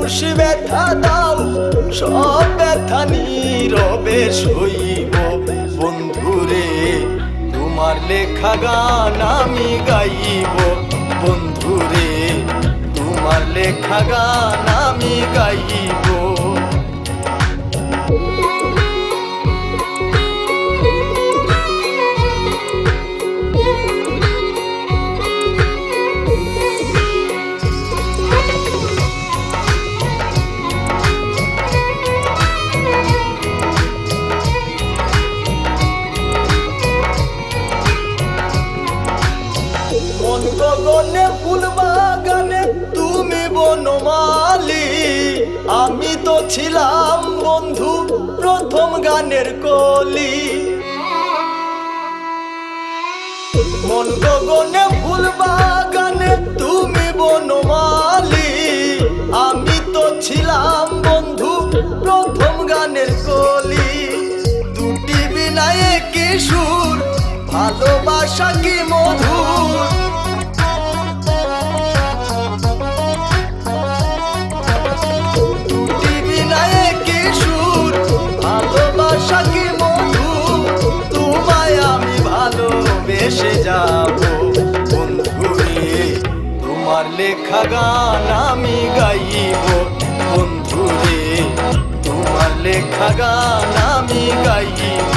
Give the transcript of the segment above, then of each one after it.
খুশি ব্যথা দাও, সব ব্যথা নীরবে সইব। বন্ধুরে, তোমার লেখা গান আমি গাইব। বন্ধুরে, তোমার লেখা গান আমি গাইব। ছিলাম বন্ধু প্রথম গানের কলি। মন গগনে ফুল বাগানে তুমি বনমালি। আমি তো ছিলাম বন্ধু প্রথম গানের কলি। দুটি বিনায়ে কিশোর ভালোবাসা কি মধুর? ভালোবেসে যাব। বন্ধুরে তোমার লেখা গান আমি গাইব। বন্ধুরে তোমার লেখা গান আমি গাইব।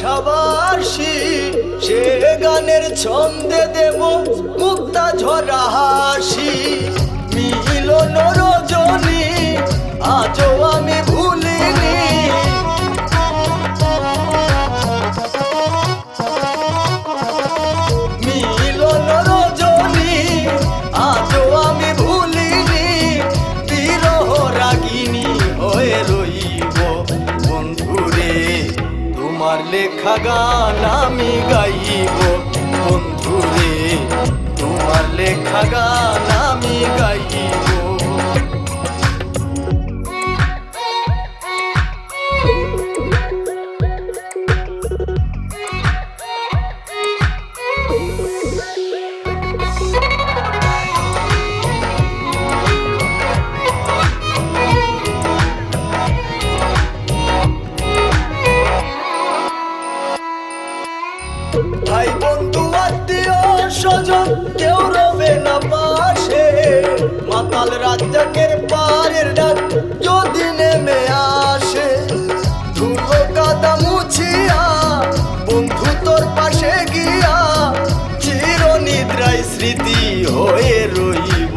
ভালোবাসাবাসি সে গানের ছন্দে দেব মুক্তা ঝরা হাসি। মিলন রজনী আজও আমি লেখা গান আমি গাইব পাশে গিয়া চির নিদ্রায় স্মৃতি হয়ে রইব।